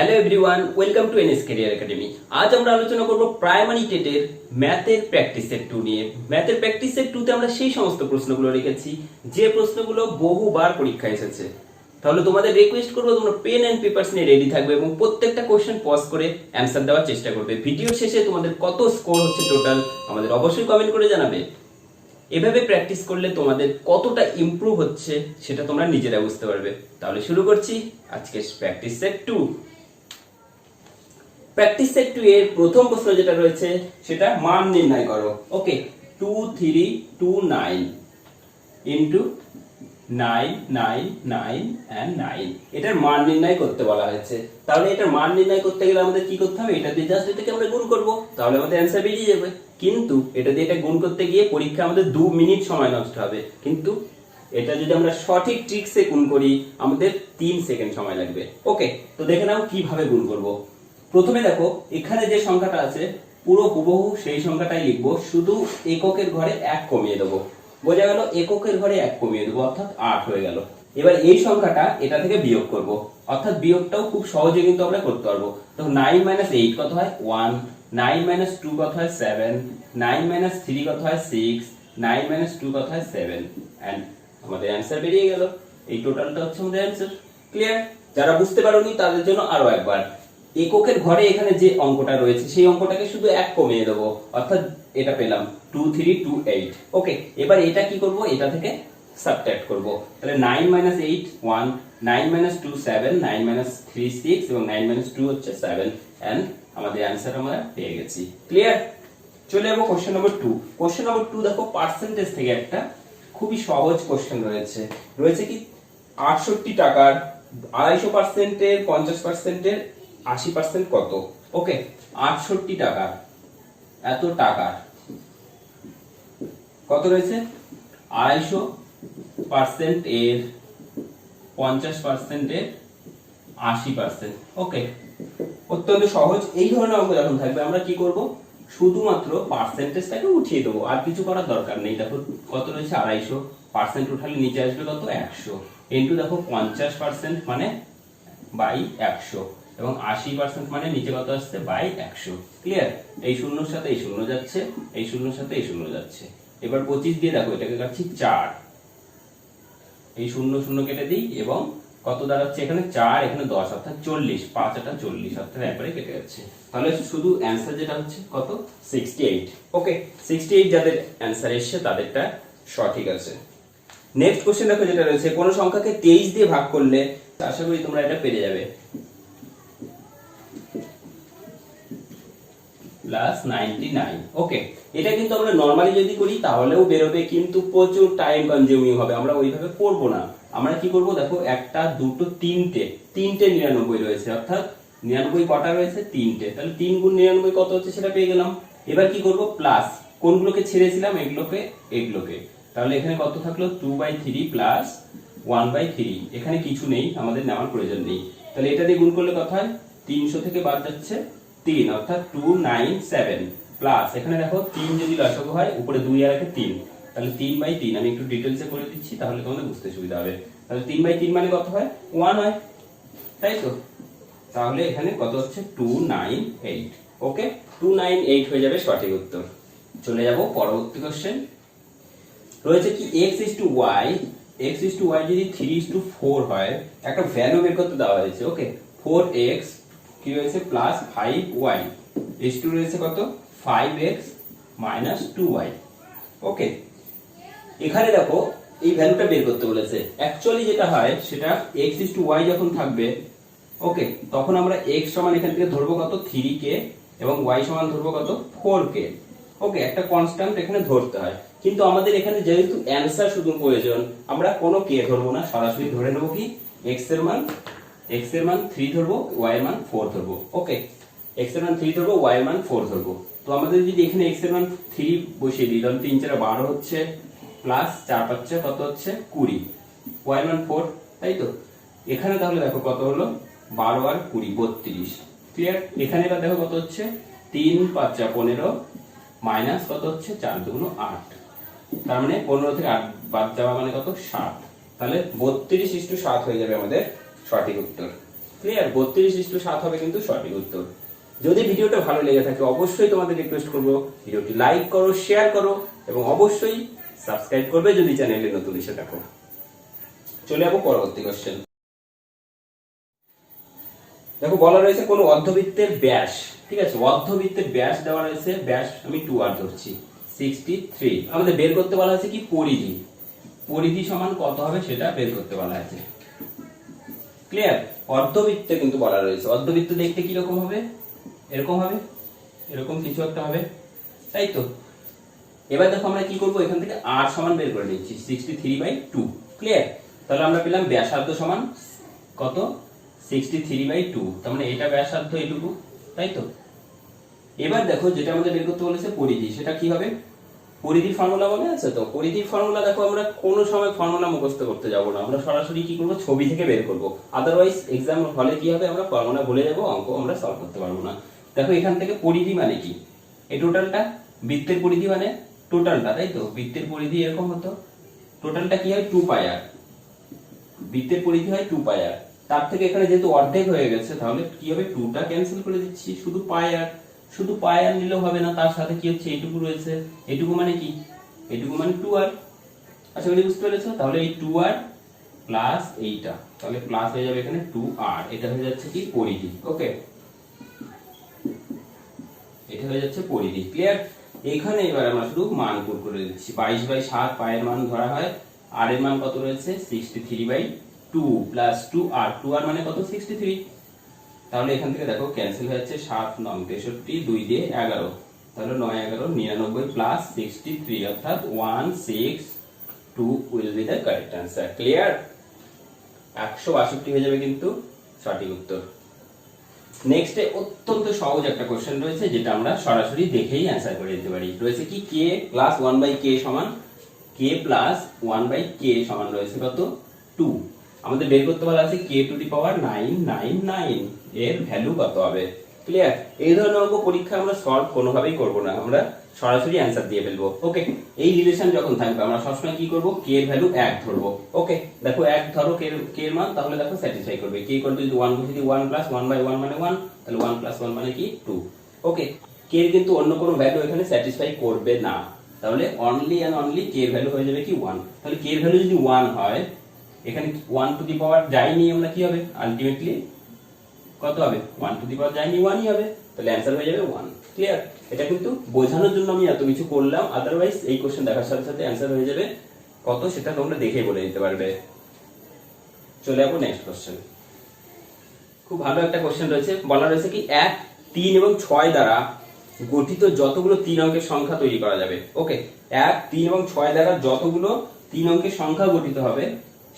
Hello everyone welcome to NS career academy আজ আমরা আলোচনা করব প্রাইমারি টেটের ম্যাথের প্র্যাকটিস সেট টু নিয়ে। ম্যাথের প্র্যাকটিস সেট টুতে আমরা সেই সমস্ত প্রশ্নগুলো রেখেছি যে প্রশ্নগুলো বহুবার পরীক্ষায় এসেছে। তাহলে তোমাদের রিকোয়েস্ট করব তোমরা পেন অ্যান্ড পেপারস নিয়ে রেডি থাকবে এবং প্রত্যেকটা কোশ্চেন পজ করে অ্যান্সার দেওয়ার চেষ্টা করবে। ভিডিওর শেষে তোমাদের কত স্কোর হচ্ছে টোটাল আমাদের অবশ্যই কমেন্ট করে জানাবে। এভাবে প্র্যাকটিস করলে তোমাদের কতটা ইমপ্রুভ হচ্ছে সেটা তোমরা নিজেরা বুঝতে পারবে। তাহলে শুরু করছি আজকে practice set two practice set two এর প্রথম প্রশ্ন যেটা রয়েছে সেটা মান নির্ণয় করো। Okay two three two nine into nine nine nine and nine এটার মান নির্ণয় করতে বলা হয়েছে। তাহলে এটার মান নির্ণয় করতে গেলে আমাদের কি করতে হবে? এটা দিয়ে জাস্ট এটাকে আমরা গুণ করব। তাহলে আমাদের অ্যান্সার বেরিয়ে যাবে। কিন্তু এটা দিয়ে এটা গুণ করতে গিয়ে পরীক্ষা আমাদের দু মিনিট সময় নষ্ট হবে। কিন্তু এটা যদি আমরা সঠিক ট্রিক্সে গুণ করি আমাদের তিন সেকেন্ড সময় লাগবে। ওকে তো দেখে নাও কীভাবে গুণ করব। প্রথমে দেখো, এখানে যে সংখ্যাটা আছে, পুরো হুবহু সেই সংখ্যাটাই লিখব, শুধু এককের ঘরে এক কমিয়ে দেবো। বোঝা গেল, এককের ঘরে এক কমিয়ে দেবো, অর্থাৎ আট হয়ে গেল। এবার এই সংখ্যাটা এটা থেকে বিয়োগ করব। অর্থাৎ বিয়োগটাও খুব সহজে কিন্তু আমরা করতে পারব। তো নাইন মাইনাস এইট কত হয়? ওয়ান নাইন মাইনাস টু কত হয়? সেভেন নাইন মাইনাস থ্রি কত হয়? সিক্স নাইন মাইনাস টু কত হয়? সেভেন অ্যান্ড আমাদের অ্যান্সার বেরিয়ে গেল। এই টোটালটা হচ্ছে আমাদের অ্যান্সার ক্লিয়ার যারা বুঝতে পারোনি, তাদের জন্য আরও একবার। এককের ঘরে এখানে যে অঙ্কটা রয়েছে, সেই অঙ্কটাকে শুধু এক কমিয়ে দেবো। অর্থাৎ এটা পেলাম two three two eight okay এবার এটা কি করব? এটা থেকে সাবট্রাক্ট করব। তাহলে nine minus eight one nine minus two seven nine minus three six এবং নাইন মাইনাস টু হচ্ছে সেভেন অ্যান্ড আমাদের অ্যান্সার আমরা পেয়ে গেছি। ক্লিয়ার চলে যাব question number two question number two দেখো পার্সেন্টেজ থেকে একটা খুবই সহজ কোশ্চেন রয়েছে। রয়েছে কি, আটষট্টি টাকার আড়াইশো পার্সেন্টের পঞ্চাশ পার্সেন্টের আশি পার্সেন্ট কত? ওকে, আটষট্টি টাকার এত টাকার কত রয়েছে? আড়াইশো পার্সেন্ট এর, পঞ্চাশ পার্সেন্টের আশি পার্সেন্ট ওকে, অত্যন্ত সহজ। এই ধরনের অঙ্ক যখন থাকবে, আমরা কি করব? শুধুমাত্র পার্সেন্টেজটাকে উঠিয়ে দেবো। আর কিছু করার দরকার নেই। দেখো, কত রয়েছে? আড়াইশো পার্সেন্ট উঠালে নিচে আসবে কত? একশো। ইন্টু দেখো, পঞ্চাশ পার্সেন্ট মানে বাই একশো। এবং আশি পার্সেন্ট মানে নিচে কত আসছে? বাই একশো। ক্লিয়ার এই শূন্যর সাথে এই শূন্য যাচ্ছে, এই শূন্যর সাথে এই শূন্য যাচ্ছে। এবার পঁচিশ দিয়ে দেখো, এটাকে কাটছি চার। এই শূন্য শূন্য কেটে দিই এবং কত দাঁড়াচ্ছে? এখানে চার, এখানে দশ, অর্থাৎ চল্লিশ। পাঁচ একটা চল্লিশ, অর্থাৎ একবারে কেটে যাচ্ছে। তাহলে শুধু অ্যান্সার যেটা হচ্ছে কত? Sixty eight okay sixty eight যাদের অ্যান্সার এসছে, তাদেরটা সঠিক আছে। নেক্সট কোশ্চেন দেখো যেটা রয়েছে, কোন সংখ্যাকে তেইশ দিয়ে ভাগ করলে, আশা করি তোমরা এটা পেরে যাবে। প্লাস নাইনটি নাইন ওকে এটা কিন্তু আমরা নর্মালি যদি করি, তাহলেও বেরোবে কিন্তু প্রচুর টাইম কনজিউমিং হবে। আমরা ওইভাবে করব না। আমরা কি করব? দেখো, একটা, দুটো, তিনটে। তিনটে নিরানব্বই রয়েছে, অর্থাৎ নিরানব্বই কটা রয়েছে? তিনটে। তাহলে তিন গুণ নিরানব্বই কত হচ্ছে সেটা পেয়ে গেলাম। এবার কি করব? প্লাস কোনগুলোকে ছেড়েছিলাম? এগুলোকে এগুলোকে। তাহলে এখানে কত থাকল? Two by three plus one by three এখানে কিছু নেই, আমাদের নেওয়ার প্রয়োজন নেই। তাহলে এটা দিয়ে গুণ করলে কথা হয়? তিনশো থেকে বাদ যাচ্ছে। তিন, অর্থাৎ টু নাইন সেভেন প্লাস এখানে দেখো তিন যদি লসাগু হয়, উপরে দুই আর একে তিন। তাহলে তিন বাই তিন, আমি একটু ডিটেলসে করে দিচ্ছি, তাহলে তোমাদের বুঝতে সুবিধা হবে। তাহলে তিন বাই তিন মানে কত হয়? ওয়ান হয়। তাই তো? তাহলে এখানে কত হচ্ছে? Two nine eight okay two nine eight হয়ে যাবে সঠিক উত্তর। চলে যাব পরবর্তী কোশ্চেন রয়েছে কি? X is two Y X is two Y যদি থ্রি ইস টু ফোর হয়, একটা ভ্যালু বের করতে দেওয়া হয়েছে। ওকে ফোর এক্স কি রয়েছে? Plus five Y is two রয়েছে কত? Five X minus two Y okay এখানে দেখো, এই ভ্যালুটা বের করতে বলেছে। অ্যাকচুয়ালি যেটা হয়, সেটা এক্স ইস টু ওয়াই যখন থাকবে ওকে তখন আমরা এক্স সমান এখান থেকে ধরবো কত? থ্রি কে এবং ওয়াই সমান ধরবো কত? ফোর কে ওকে একটা কনস্ট্যান্ট এখানে ধরতে হয়। কিন্তু আমাদের এখানে যেহেতু অ্যান্সার শুধু প্রয়োজন, আমরা কোনো কে ধরবো না। সরাসরি ধরে নেব কি? এক্সের মান এক্সের মান থ্রি ধরবো ওয়াই এর মান ফোর ধরবো ওকে এক্সের মান থ্রি ধরবো ওয়াই এর মান ফোর ধরবো। তো আমাদের যদি এখানে এক্সের মান থ্রি বসিয়ে দিই, তাহলে তিন চার বারো হচ্ছে প্লাস চার পাঁচে কত হচ্ছে? কুড়ি। ওয়াই মান ফোর তাই তো? এখানে তাহলে দেখো কত হলো? বারো আর কুড়ি, বত্রিশ। ক্লিয়ার এখানে এবার দেখো কত হচ্ছে? তিন পাঁচা পনেরো মাইনাস কত হচ্ছে? চার দুগুণ আট। তার মানে পনেরো থেকে আট বাদ যাওয়া মানে কত? সাত। তাহলে বত্রিশ ইস্টু সাত হয়ে যাবে আমাদের সঠিক উত্তর। ক্লিয়ার বত্রিশ ইস্টু সাত হবে কিন্তু সঠিক উত্তর। যদি ভিডিওটা ভালো লেগে থাকে, অবশ্যই তোমাদের রিকোয়েস্ট করব। ভিডিওটি লাইক করো শেয়ার করো, এবং অবশ্যই সাবস্ক্রাইব করবে যদি চ্যানেলে নতুন এসে থাকো। চলে যাব পরবর্তী কোশ্চেন দেখো, বলা রয়েছে কোনো অর্ধবৃত্তের ব্যাস। ঠিক আছে, অর্ধবৃত্তের ব্যাস দেওয়া রয়েছে। ব্যাস আমি টু আর ধরছি। সিক্সটি থ্রি আমাদের বের করতে বলা হয়েছে কি? পরিধি। পরিধি সমান কত হবে সেটা বের করতে বলা হয়েছে। ক্লিয়ার অর্ধবৃত্ত কিন্তু বলা রয়েছে। অর্ধবৃত্ত দেখতে কি রকম হবে? এরকম হবে? এরকম কিছু একটা হবে? তাই তো? এবার দেখো আমরা কি করব? এখান থেকে আর সমান বের করে নিচ্ছি sixty three by two clear তাহলে আমরা পেলাম ব্যাসার্ধ সমান কত? সিক্সটি থ্রি বাই টু তার মানে এটা ব্যাসার্ধ এইটুকু তাই তো? এবার দেখো যেটা আমাদের বের করতে বলেছে পরিধি, সেটা কি হবে? পরিধির ফর্মুলা মনে আছে তো? পরিধির ফর্মুলা দেখো, আমরা কোনো সময় ফর্মুলা মুখস্থ করতে যাব না। আমরা সরাসরি কি করব? ছবি থেকে বের করব। আদারওয়াইজ এক্সাম হলে কি হবে? আমরা ফর্মুলা ভুলে যাব, অঙ্ক আমরা সলভ করতে পারব না। দেখো, এখান থেকে পরিধি মানে কি? এই টোটালটা বৃত্তের পরিধি মানে টোটালটা তাই তো? বৃত্তের পরিধি এরকম হতো। টোটালটা কি হয়? টু পাই আর বৃত্তের পরিধি হয় টু পাই আর তার থেকে এখানে যেহেতু অর্ধেক হয়ে গেছে, তাহলে কি হবে? টুটা ক্যান্সেল করে দিচ্ছি, শুধু পাই আর শুধু পাই আর নিলেও হবে না, তার সাথে কি হচ্ছে? এইটুকু রয়েছে। এইটুকু মানে কি? এইটুকু মানে টু আর আচ্ছা করি বুঝতে পেরেছ? তাহলে এই টু আর প্লাস এইটা, তাহলে প্লাস হয়ে যাবে এখানে টু আর এটা হয়ে যাচ্ছে কি? পরিধি। ওকে? এটা হয়ে যাচ্ছে পরিধি। ক্লিয়ার এখানে এবার আমরা শুধু মান পুর করে দিচ্ছি। বাইশ বাই সাত, পায়ের মান ধরা হয়। আর এর মান কত রয়েছে? Sixty three by two plus two R two আর মানে কত? সিক্সটি থ্রি তাহলে এখান থেকে দেখো ক্যান্সেল হয়ে যাচ্ছে সাত নং, তেষট্টি, দুই দিয়ে এগারো। তাহলে নয়, এগারো, নিরানব্বই প্লাস সিক্সটি থ্রি অর্থাৎ one six two will be the correct answer clear একশো বাষট্টি হয়ে যাবে কিন্তু সঠিক উত্তর। নেক্সটে অত্যন্ত সহজ একটা কোশ্চেন রয়েছে, যেটা আমরা সরাসরি দেখেই অ্যান্সার করে দিতে পারি। রয়েছে কি K plus one by K সমান? K plus one by K সমান রয়েছে কত? টু আমাদের বের করতে বলা আছে K to the power nine nine nine এর ভ্যালু কত হবে? ক্লিয়ার এই ধরনের অঙ্ক পরীক্ষা আমরা সলভ কোনোভাবেই করব না। আমরা সরাসরি অ্যান্সার দিয়ে ফেলব। ওকে এই রিলেশন যখন থাকবে, আমরা সবসময় কি করব? কে এর ভ্যালু এক ধরবো। ওকে দেখো এক ধরো কে কে এর মান, তাহলে দেখো স্যাটিসফাই করবে। কে করতে যদি ওয়ান দিই one plus one by one মানে ওয়ান তাহলে ওয়ান প্লাস ওয়ান মানে কি? টু ওকে কে এর কিন্তু অন্য কোনো ভ্যালু এখানে স্যাটিসফাই করবে না। তাহলে অনলি অ্যান্ড অনলি কে এর ভ্যালু হয়ে যাবে কি? ওয়ান তাহলে কে এর ভ্যালু যদি ওয়ান হয় এখানে ওয়ান টু দি পাওয়ার যাইনি আমরা কি হবে? আলটিমেটলি কত হবে? ওয়ান টু দি পাওয়ার যায়নি ওয়ানই হবে। তাহলে অ্যান্সার হয়ে যাবে ওয়ান ক্লিয়ার এটা কিন্তু বোঝানোর জন্য আমি এত কিছু করলাম। আদারওয়াইজ এই কোশ্চেন দেখার সাথে সাথে অ্যান্সার হয়ে যাবে। কত? সেটা তোমরা দেখে বলে দিতে পারবে। চলে যাব নেক্সট কোশ্চেন খুব ভালো একটা কোশ্চেন রয়েছে। বলা রয়েছে কি এক, তিন এবং ছয় দ্বারা গঠিত যতগুলো তিন অঙ্কের সংখ্যা তৈরি করা যাবে। ওকে এক, তিন এবং ছয় দ্বারা যতগুলো তিন অঙ্কের সংখ্যা গঠিত হবে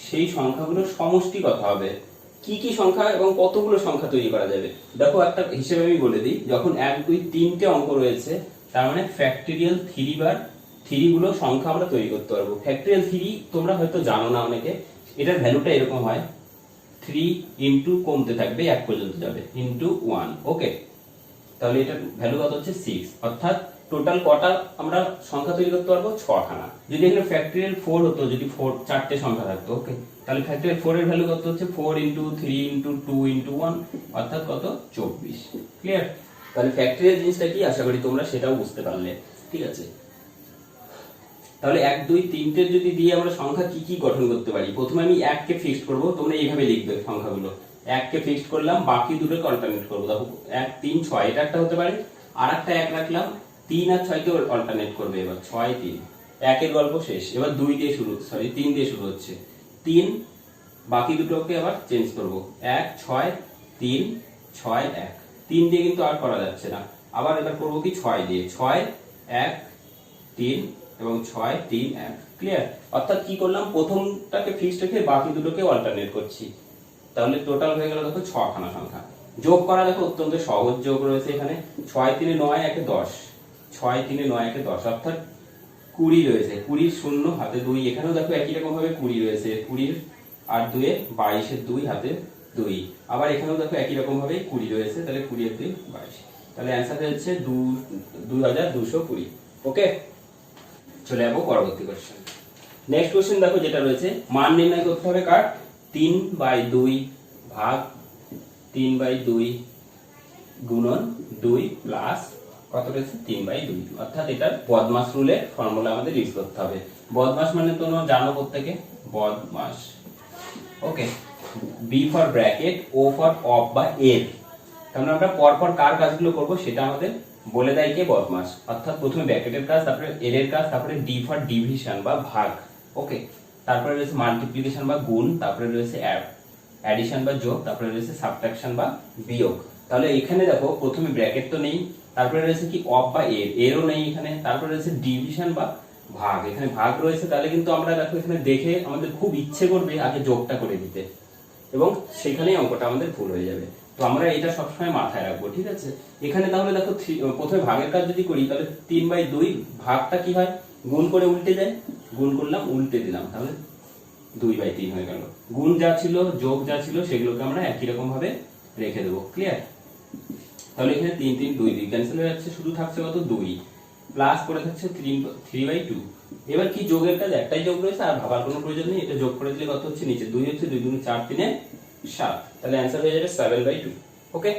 সেই সংখ্যাগুলোর সমষ্টি কথা হবে। কি কি সংখ্যা এবং কতগুলো সংখ্যা তৈরি করা যাবে? দেখো, একটা হিসেবে আমি বলে দিই, যখন এক, দুই, তিনটে অঙ্ক রয়েছে, তার মানে ফ্যাক্টরিয়াল থ্রি বার থ্রি গুলো সংখ্যা আমরা তৈরি করতে পারব। ফ্যাক্টরিয়াল থ্রি তোমরা হয়তো জানো না অনেকে, এটার ভ্যালুটা এরকম হয় থ্রি ইন্টু কমতে থাকবে, এক পর্যন্ত যাবে ইন্টু ওয়ান ওকে তাহলে এটার ভ্যালু কত হচ্ছে সিক্স অর্থাৎ টোটাল কটা আমরা সংখ্যা তৈরি করতে পারব? ছখানা। যদি এখানে ফ্যাক্টরিয়াল ফোর হতো, যদি ফোর চারটে সংখ্যা থাকতো ওকে তাহলে ফ্যাক্টরিয়াল ফোর এর ভ্যালু কত হচ্ছে? Four into three into two into one অর্থাৎ কত? চব্বিশ। ক্লিয়ার তাহলে ফ্যাক্টরিয়াল জিনিসটা কি? আশা করি তোমরা সেটাও বুঝতে পারলে। ঠিক আছে? তাহলে এক, দুই তিনটে যদি দিয়ে আমরা সংখ্যা কি কি গঠন করতে পারি? প্রথমে আমি এককে ফিক্সড করব, তোমরা এইভাবে লিখবে সংখ্যাগুলো। এককে ফিক্সড করলাম, বাকি দুটোকে অল্টারনেট করব। দেখো, এক, তিন, ছয়, এটা একটা হতে পারে। আর একটা এক রাখলাম তিন আর ছয়কে অল্টারনেট করবে এবার, ছয় তিন। একের গল্প শেষ, এবার দুই দিয়ে শুরু সরি তিন দিয়ে শুরু হচ্ছে। তিন, বাকি দুটোকে আবার চেঞ্জ করব। এক, ছয়, তিন, ছয়, এক। তিন দিয়ে কিন্তু আর করা যাচ্ছে না। আবার এবার করব কি ছয় দিয়ে? ছয়, এক, তিন এবং ছয়, তিন, এক। ক্লিয়ার অর্থাৎ কি করলাম? প্রথমটাকে ফিক্সড রেখে বাকি দুটোকে অল্টারনেট করছি। তাহলে টোটাল হয়ে গেল দেখো ছখানা সংখ্যা। যোগ করা দেখো অত্যন্ত সহজ যোগ রয়েছে এখানে। ছয়, তিনে নয়, একে দশ। ছয় তিনে নয় একে দশ, অর্থাৎ কুড়ি রয়েছে। কুড়ির শূন্য, হাতে দুই। এখানেও দেখো একই রকম ভাবে কুড়ি রয়েছে। কুড়ির আর দুয়ে বাইশের দুই, হাতে দুই। আবার এখানেও দেখো একই রকম ভাবে কুড়ি রয়েছে। তাহলে কুড়ি দুই, বাইশ। তাহলে অ্যান্সার হচ্ছে দু, দুই হাজার দুশো কুড়ি। ওকে চলে যাব পরবর্তী কোশ্চেন নেক্সট কোশ্চেন দেখো যেটা রয়েছে, মান নির্ণয় করতে হবে কার? তিন বাই দুই ভাগ তিন বাই দুই গুণন দুই প্লাস কত রয়েছে? তিন বাই দুই। অর্থাৎ এটার বদমাস রুলের ফর্মুলা আমাদের ইউজ করতে হবে। বদমাস মানে তোমরা জানো প্রত্যেকে বদমাস। Okay B for bracket O for of বা এর তাহলে আমরা পর পর কার কাজগুলো করব সেটা আমাদের বলে দেয় কে বদমাস? অর্থাৎ প্রথমে ব্র্যাকেটের কাজ, তারপরে এর এর কাজ, তারপরে ডি ফর ডিভিশন বা ভাগ। ওকে তারপরে রয়েছে মাল্টিপ্লিকেশন বা গুণ, তারপরে রয়েছে অ্যাড অ্যাডিশন বা যোগ, তারপরে রয়েছে সাবট্রাকশন বা বিয়োগ। তাহলে এখানে দেখো, প্রথমে ব্র্যাকেট তো নেই তারপরে রয়েছে কি অফ বা এর। এরও নেই এখানে। তারপরে রয়েছে ডিভিশন বা ভাগ। এখানে ভাগ রয়েছে, তাহলে কিন্তু আমরা দেখো এখানে দেখে আমাদের খুব ইচ্ছে করবে আগে যোগটা করে দিতে। এবং সেখানেই অঙ্কটা আমাদের ভুল হয়ে যাবে। তো আমরা এটা সবসময় মাথায় রাখব, ঠিক আছে? এখানে তাহলে দেখো প্রথমে ভাগের কাজ যদি করি, তাহলে তিন বাই দুই ভাগটা কি হয়? গুণ করে উল্টে যায় গুণ করলাম, উল্টে দিলাম। তাহলে দুই বাই তিন হয়ে গেল। গুণ যা ছিল, যোগ যা ছিল, সেগুলোকে আমরা একই রকম ভাবে রেখে দেবো। ক্লিয়ার তাহলে এখানে তিন তিন, দুই দুই। ক্যান্সেল হয়ে যাচ্ছে, শুধু থাকছে কত? দুই। প্লাস করে থাকছে থ্রি থ্রি বাই টু এবার কি যোগের কাজ? একটাই যোগ রয়েছে, আর ভাবার কোনো প্রয়োজন নেই। এটা যোগ করে দিলে কত হচ্ছে? নিচে দুই হচ্ছে, দুই দুই চার তিনে সাত। তাহলে অ্যান্সার হয়ে যাবে সেভেন বাই টু ওকে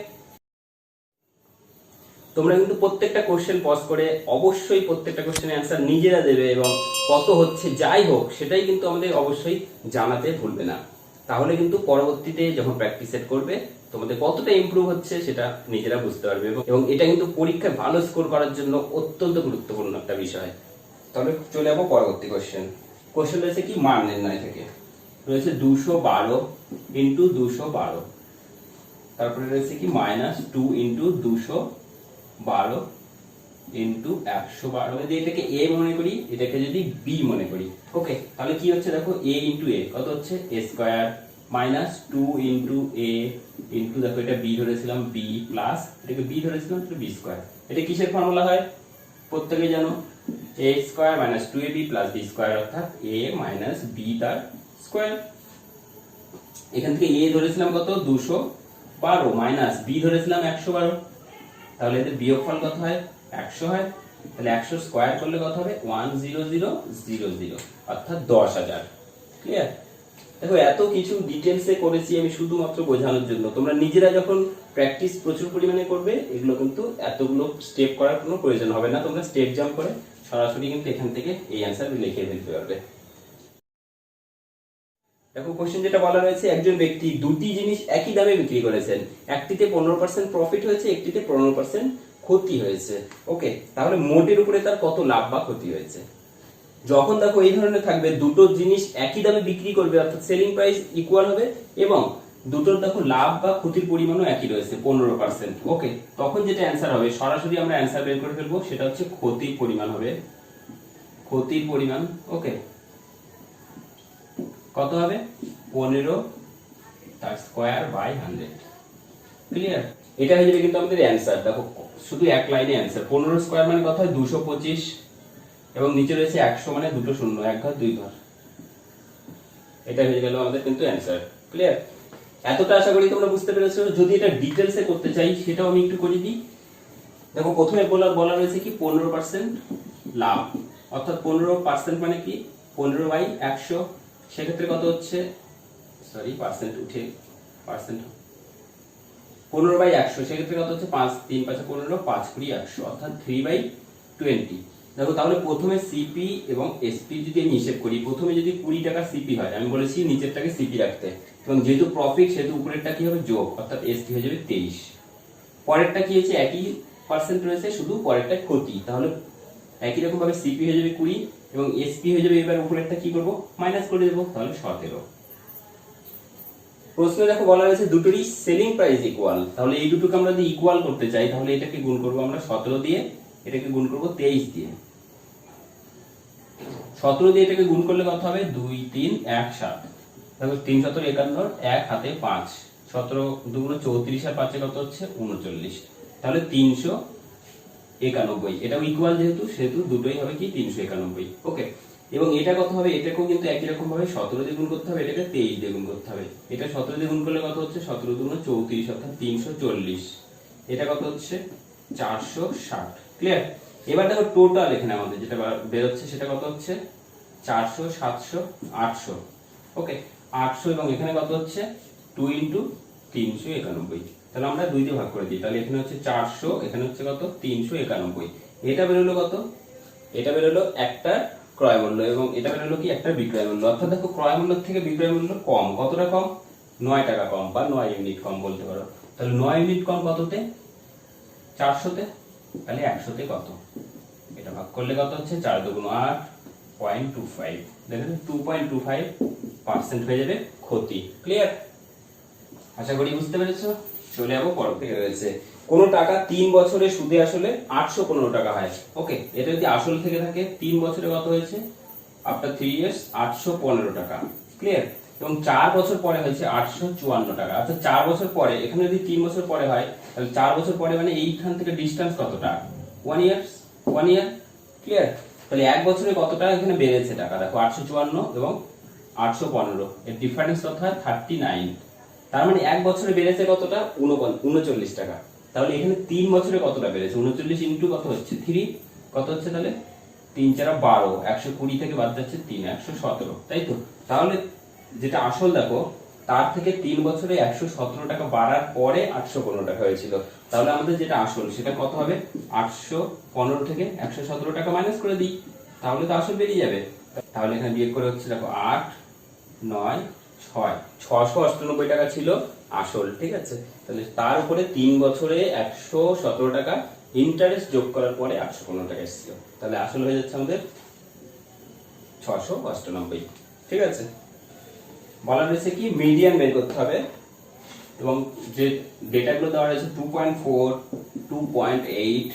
তোমরা কিন্তু প্রত্যেকটা কোশ্চেন পজ করে অবশ্যই প্রত্যেকটা কোশ্চেনের অ্যান্সার নিজেরা দেবে এবং কত হচ্ছে, যাই হোক, সেটাই কিন্তু আমাদের অবশ্যই জানাতে ভুলবে না। তাহলে কিন্তু পরবর্তীতে যখন প্র্যাকটিস সেট করবে, তোমাদের কতটা ইমপ্রুভ হচ্ছে সেটা নিজেরা বুঝতে পারবে এবং- এটা কিন্তু পরীক্ষায় ভালো স্কোর করার জন্য অত্যন্ত গুরুত্বপূর্ণ একটা বিষয়। তাহলে চলে যাব পরবর্তী কোশ্চেন কোশ্চেন রয়েছে কি মান নির্ণয় থেকে? রয়েছে দুশো বারো ইন্টু দুশো বারো। তারপরে রয়েছে কি মাইনাস টু ইন্টু দুশো বারো ইন্টু একশো বারো। যদি এটাকে এ মনে করি, এটাকে যদি বি মনে করি। ওকে তাহলে কি হচ্ছে দেখো? এ ইন্টু এ কত হচ্ছে? A square minus two into A into, দেখো এটা বি ধরেছিলাম বি প্লাস এটাকে বি ধরেছিলাম বি স্কোয়ার এটা কিসের ফর্মুলা হয়? প্রত্যেকে জানো? A square minus two A B plus B square অর্থাৎ এ মাইনাস বি তার স্কোয়ার এখান থেকে এ ধরেছিলাম কত? দুশো বারো মাইনাস বি ধরেছিলাম একশো বারো। তাহলে এদের বিয়োগফল কত হয়? একশো হয়। তাহলে একশো স্কোয়ার করলে কত হবে? One zero zero zero zero অর্থাৎ দশ হাজার। ক্লিয়ার দেখো, এত কিছু ডিটেলসে করেছি আমি শুধুমাত্র বোঝানোর জন্য। তোমরা নিজেরা যখন প্র্যাকটিস প্রচুর পরিমাণে করবে, এগুলো কিন্তু এতগুলো স্টেপ করার কোনো প্রয়োজন হবে না। তোমরা স্টেপ জাম্প করে সরাসরি কিন্তু এখান থেকে এই অ্যান্সার লিখে ফেলতে পারবে। দেখো কোশ্চেন যেটা বলা রয়েছে, একজন ব্যক্তি দুটি জিনিস একই দামে বিক্রি করেছেন। একটিতে পনেরো পার্সেন্ট প্রফিট হয়েছে, একটিতে পনেরো পার্সেন্ট ক্ষতি হয়েছে। ওকে তাহলে মোটের উপরে তার কত লাভ বা ক্ষতি হয়েছে? যখন দেখো এই ধরনের থাকবে, দুটো জিনিস একই দামে বিক্রি করবে, অর্থাৎ সেলিং প্রাইস ইকুয়াল হবে এবং দুটোর দেখো লাভ বা ক্ষতির পরিমাণও একই রয়েছে, পনেরো পার্সেন্ট ওকে তখন যেটা অ্যান্সার হবে, সরাসরি আমরা অ্যান্সার বের করে ফেলব, সেটা হচ্ছে ক্ষতির পরিমাণ হবে। ক্ষতির পরিমাণ ওকে কত হবে? পনেরো তার স্কোয়ার বাই হান্ড্রেড ক্লিয়ার এটা হয়ে যাবে কিন্তু আমাদের অ্যান্সার দেখো, শুধু এক লাইনে অ্যান্সার পনেরো স্কোয়ার মানে কত হয়? দুশো পঁচিশ। এবং নিচে রয়েছে একশো মানে দুটো শূন্য, এক ঘর, দুই ঘর। এটা হয়ে গেল আমাদের কিন্তু অ্যান্সার ক্লিয়ার এতটা আশা করি তোমরা বুঝতে পেরেছ। যদি এটা ডিটেলসে করতে চাই, সেটাও আমি একটু করে দিই। দেখো, প্রথমে বলা বলা রয়েছে কি, পনেরো পার্সেন্ট লাভ। অর্থাৎ পনেরো পার্সেন্ট মানে কি? পনেরো বাই একশো। সেক্ষেত্রে কত হচ্ছে? সরি পার্সেন্ট উঠে পার্সেন্ট পনেরো বাই একশো, সেক্ষেত্রে কত হচ্ছে? পাঁচ, তিন পাঁচে পনেরো, পাঁচ কুড়ি একশো। অর্থাৎ থ্রি বাই টোয়েন্টি দেখো, তাহলে প্রথমে সিপি এবং এসপি যদি আমি হিসেব করি, প্রথমে যদি কুড়ি টাকা সিপি হয়, আমি বলেছি নিচেরটাকে সিপি রাখতে। এবং যেহেতু প্রফিট সেহেতু উপরেরটা কি হবে? যোগ, অর্থাৎ এসপি হয়ে যাবে তেইশ। পরেরটা কি হয়েছে? একই পার্সেন্ট রয়েছে, শুধু পরেরটা ক্ষতি। তাহলে একই রকম ভাবে সিপি হয়ে যাবে কুড়ি এবং এসপি হয়ে যাবে, এবার উপরেরটা কি করব? মাইনাস করে দেবো, তাহলে সতেরো। প্রশ্নে দেখো, বলা হয়েছে দুটোরই সেলিং প্রাইস ইকুয়াল তাহলে এই দুটোকে আমরা যদি ইকুয়াল করতে চাই, তাহলে এটাকে গুণ করব আমরা সতেরো দিয়ে, এটাকে গুণ করব তেইশ দিয়ে। সতেরো দিয়ে এটাকে গুণ করলে কত হবে? দুই, তিন, এক, সাত। দেখো, তিন, সতেরো, একান্ন, এক হাতে পাঁচ। সতেরো দুগুণ চৌত্রিশ আর পাঁচে কত হচ্ছে? উনচল্লিশ। তাহলে তিনশো একানব্বই। এটাও ইকুয়াল যেহেতু, সেহেতু দুটোই হবে কি? তিনশো একানব্বই। ওকে এবং এটা কত হবে? এটাকেও কিন্তু একই রকম ভাবে সতেরো দিয়ে গুণ করতে হবে। এটাকে তেইশ দিয়ে গুণ করতে হবে। এটা সতেরো দিয়ে গুণ করলে কত হচ্ছে? সতেরো দুগুণ চৌত্রিশ অর্থাৎ তিনশো চল্লিশ। এটা কত হচ্ছে? চারশো ষাট। ক্লিয়ার এবার দেখো টোটাল এখানে আমাদের যেটা বেরোচ্ছে সেটা কত হচ্ছে? চারশো, সাতশো, আটশো। ওকে আটশো এবং এখানে কত হচ্ছে? টু ইন্টু তিনশো একানব্বই। তাহলে আমরা দুই দিয়ে ভাগ করে দিই। তাহলে এখানে হচ্ছে চারশো, এখানে হচ্ছে কত? তিনশো একানব্বই। এটা বেরোলো কত? এটা বেরোলো একটা ক্রয় মূল্য এবং এটা বেরোলো কি? একটা বিক্রয় মূল্য অর্থাৎ দেখো ক্রয় মূল্য থেকে বিক্রয় মূল্য কম। কতটা কম? নয় টাকা কম বা নয় ইউনিট কম বলতে পারো। তাহলে নয় ইউনিট কম কততে? চারশোতে? তাহলে একশোতে কত? এটা ভাগ করলে কত হচ্ছে? চার দুগুণ আট পয়েন্ট টু ফাইভ দেখেন two point two five percent হয়ে যাবে ক্ষতি। ক্লিয়ার আশা করি বুঝতে পেরেছ? চলে যাব পরবর্তী রয়েছে। কোনো টাকা তিন বছরে সুদে আসলে আটশো পনেরো টাকা হয়। ওকে এটা যদি আসল থেকে থাকে, তিন বছরে কত হয়েছে? আফটার থ্রি ইয়ার্স আটশো পনেরো টাকা। ক্লিয়ার এবং চার বছর পরে হয়েছে আটশো চুয়ান্ন টাকা। আচ্ছা চার বছর পরে, এখানে যদি তিন বছর পরে হয়, তাহলে চার বছর পরে মানে এইখান থেকে ডিস্টেন্স কতটা? One years one year clear তাহলে এক বছরে কতটা এখানে বেড়েছে টাকা? দেখো, আটশো চুয়ান্ন এবং আটশো পনেরো। এর ডিফারেন্স কত হয় থার্টি নাইন তার মানে এক বছরে বেড়েছে কতটা? উনচল্লিশ টাকা। তাহলে এখানে তিন বছরে কতটা বেড়েছে? উনচল্লিশ ইন্টু কত হচ্ছে? থ্রি কত হচ্ছে তাহলে? তিন চারা বারো। একশো কুড়ি থেকে বাদ যাচ্ছে তিন, একশো সতেরো। তাই তো? তাহলে যেটা আসল দেখো, তার থেকে তিন বছরে একশো সতেরো টাকা বাড়ার পরে আটশো পনেরো টাকা হয়েছিল। তাহলে আমাদের যেটা আসল, সেটা কত হবে? আটশো পনেরো থেকে একশো সতেরো টাকা মাইনাস করে দিই। তাহলে তো আসল বেরিয়ে যাবে। তাহলে এখানে বিয়োগ করে হচ্ছে দেখো আট, নয়, ছয়। ছশো অষ্টানব্বই টাকা ছিল আসল, ঠিক আছে? তাহলে তার উপরে তিন বছরে একশো সতেরো টাকা ইন্টারেস্ট যোগ করার পরে আটশো পনেরো টাকা এসেছিল। তাহলে আসল হয়ে যাচ্ছে আমাদের ছশো অষ্টানব্বই। ঠিক আছে? বলা রয়েছে কি মিডিয়ান বের করতে হবে। এবং যে ডেটাগুলো দেওয়া রয়েছে two point four two point eight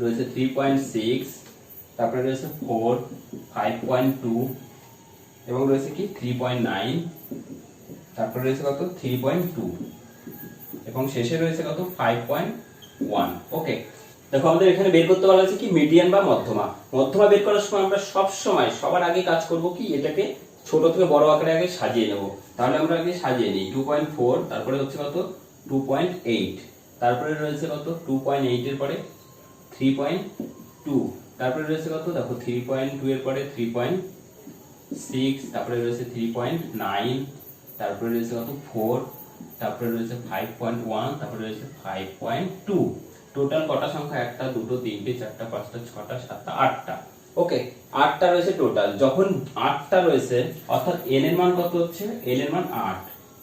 রয়েছে থ্রি পয়েন্ট সিক্স তারপরে রয়েছে ফোর ফাইভ পয়েন্ট টু এবং রয়েছে কি থ্রি পয়েন্ট নাইন তারপরে রয়েছে কত থ্রি পয়েন্ট টু এবং শেষে রয়েছে কত ফাইভ পয়েন্ট ওয়ান ওকে দেখো, আমাদের এখানে বের করতে বলা হয়েছে কি মিডিয়ান বা মধ্যমা। মধ্যমা বের করার সময় আমরা সব সময় সবার আগে কাজ করব কি, এটাকে ছোট থেকে বড় আকারে আগে সাজিয়ে নেব। তাহলে আমরা আগে সাজিয়ে নিই। টু পয়েন্ট ফোর তারপরে হচ্ছে কত? টু পয়েন্ট এইট তারপরে রয়েছে কত? টু পয়েন্ট এইটের পরে থ্রি পয়েন্ট টু তারপরে রয়েছে কত? দেখো থ্রি পয়েন্ট টু এর পরে থ্রি পয়েন্ট সিক্স তারপরে রয়েছে থ্রি পয়েন্ট নাইন তারপরে রয়েছে কত? ফোর তারপরে রয়েছে ফাইভ পয়েন্ট ওয়ান তারপরে রয়েছে ফাইভ পয়েন্ট টু টোটাল কটা সংখ্যা? একটা, দুটো, তিনটে, চারটা, পাঁচটা, ছটা, সাতটা, আটটা। ওকে আটটা রয়েছে টোটাল যখন আটটা রয়েছে, অর্থাৎ এন এর মান কত হচ্ছে? এন এর মান আট।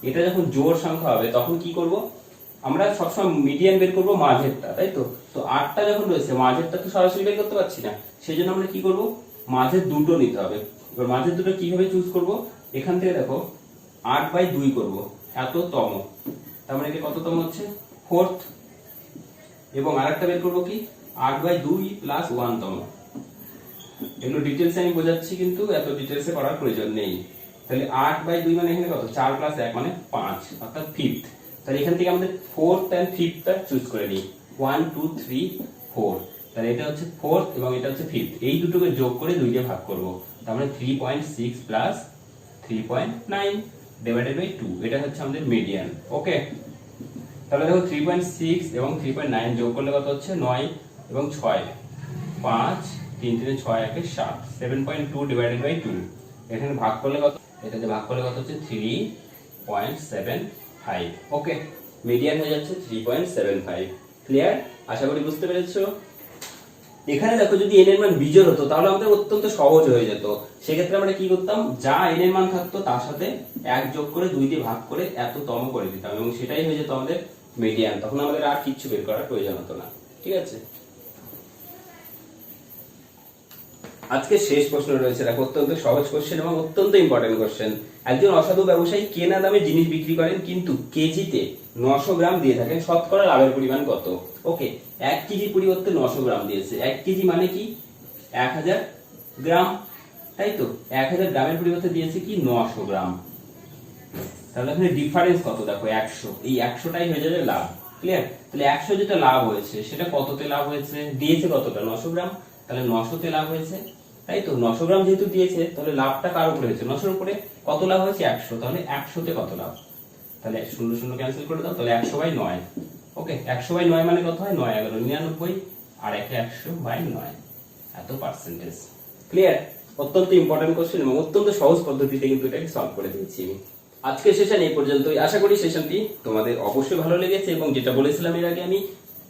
এটা যখন জোড় সংখ্যা হবে, তখন কি করব? আমরা সবসময় মিডিয়ান বের করব মাঝেরটা, তাই তো? তো আটটা যখন রয়েছে, মাঝেরটা তো সরাসরি বের করতে পারছি না। সেই জন্য আমরা কি করব? মাঝের দুটো নিতে হবে। এবার মাঝের দুটো কীভাবে চুজ করব? এখান থেকে দেখো, আট বাই দুই করব। এত তম তার মানে এটা কততম হচ্ছে? ফোর্থ এবং আরেকটা বের করব কি? আট বাই দুই প্লাস ওয়ান তম। এগুলো ডিটেলস আমি বোঝাচ্ছি কিন্তু এত ডিটেলসে করার প্রয়োজন নেই। তাহলে আট বাই দুই মানে এখানে কত? চার প্লাস এক মানে পাঁচ, অর্থাৎ ফিফথ তাহলে এখান থেকে আমাদের ফোর্থ অ্যান্ড ফিফথটা চুজ করে নিই। ওয়ান টু থ্রি ফোর তাহলে এটা হচ্ছে ফোর্থ এবং এটা হচ্ছে ফিফথ এই দুটোকে যোগ করে দুইটা ভাগ করব। তার মানে three point six plus three point nine divided by two এটা হচ্ছে আমাদের মিডিয়ান ওকে তাহলে দেখো থ্রি পয়েন্ট সিক্স এবং থ্রি পয়েন্ট নাইন যোগ করলে কত হচ্ছে? নয় এবং ছয়। পাঁচ তিন তিনে ছয় একে সাত। Seven point two divided by two এখানে ভাগ করলে কত? ভাগ করলে কত হচ্ছে? Three point seven five okay median হয়ে যাচ্ছে three point seven five clear আশা করি বুঝতে এখানে দেখো, যদি এন এর মান বিজোড় হতো, তাহলে আমাদের অত্যন্ত সহজ হয়ে যেত। সেক্ষেত্রে আমরা কি করতাম? যা এন এর মান থাকতো, তার সাথে এক যোগ করে দুই দিয়ে ভাগ করে এত তম করে দিতাম এবং সেটাই হয়ে যেত আমাদের মিডিয়ান তখন আমাদের আর কিচ্ছু বের করার প্রয়োজন হতো না। ঠিক আছে? আজকে শেষ প্রশ্ন রয়েছে। দেখো অত্যন্ত সহজ কোশ্চেন এবং অত্যন্ত ইম্পর্টেন্ট কোশ্চেন একজন অসাধু ব্যবসায়ী কেনা দামে জিনিস বিক্রি করেন, কিন্তু কেজিতে নশো গ্রাম দিয়ে থাকেন, শতকরা লাভের পরিমাণ কত? ওকে এক কেজি পরিবর্তে নশো গ্রাম দিয়েছে। এক কেজি মানে কি? এক হাজার গ্রাম। তাই তো? এক হাজার গ্রামের পরিবর্তে দিয়েছে কি? নশো গ্রাম। তাহলে এখানে ডিফারেন্স কত? দেখো, একশো। এই একশোটাই হয়ে যাবে লাভ। ক্লিয়ার তাহলে একশো যেটা লাভ হয়েছে, সেটা কততে লাভ হয়েছে? দিয়েছে কতটা? নশো গ্রাম। তাহলে নশোতে লাভ হয়েছে। তাই তো? নশো গ্রাম যেহেতু দিয়েছে, তাহলে লাভটা কার উপরে হয়েছে? নশোর উপরে কত লাভ হয়েছে? একশো। তাহলে একশোতে কত লাভ? তাহলে শূন্য শূন্য ক্যান্সেল করে দাও, তাহলে একশো বাই নয়। ওকে, একশো বাই নয় মানে কত হয়? নয় এগারো। নিরানব্বই আর একে একশো বাই নয়। এত পার্সেন্টেজ ক্লিয়ার অত্যন্ত ইম্পর্টেন্ট কোশ্চেন এবং অত্যন্ত সহজ পদ্ধতিতে কিন্তু এটাকে সলভ করে দিয়েছি আমি। আজকের সেশন এই পর্যন্তই। আশা করি সেশনটি তোমাদের অবশ্যই ভালো লেগেছে এবং যেটা বলেছিলাম এর আগে আমি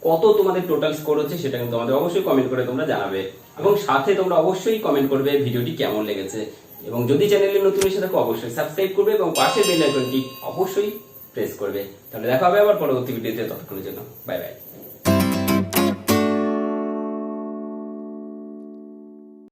কত তোমাদের টোটাল স্কোর হচ্ছে সেটা কিন্তু তোমাদের অবশ্যই কমেন্ট করে তোমরা জানাবে। এবং সাথে তোমরা অবশ্যই কমেন্ট করবে ভিডিওটি কেমন লেগেছে। এবং যদি চ্যানেলে নতুন এসে থাকো, অবশ্যই সাবস্ক্রাইব করবে এবং পাশে বেল আইকনটি অবশ্যই প্রেস করবে। তাহলে দেখা হবে আবার পরবর্তী ভিডিওতে ততক্ষণের জন্য বাই বাই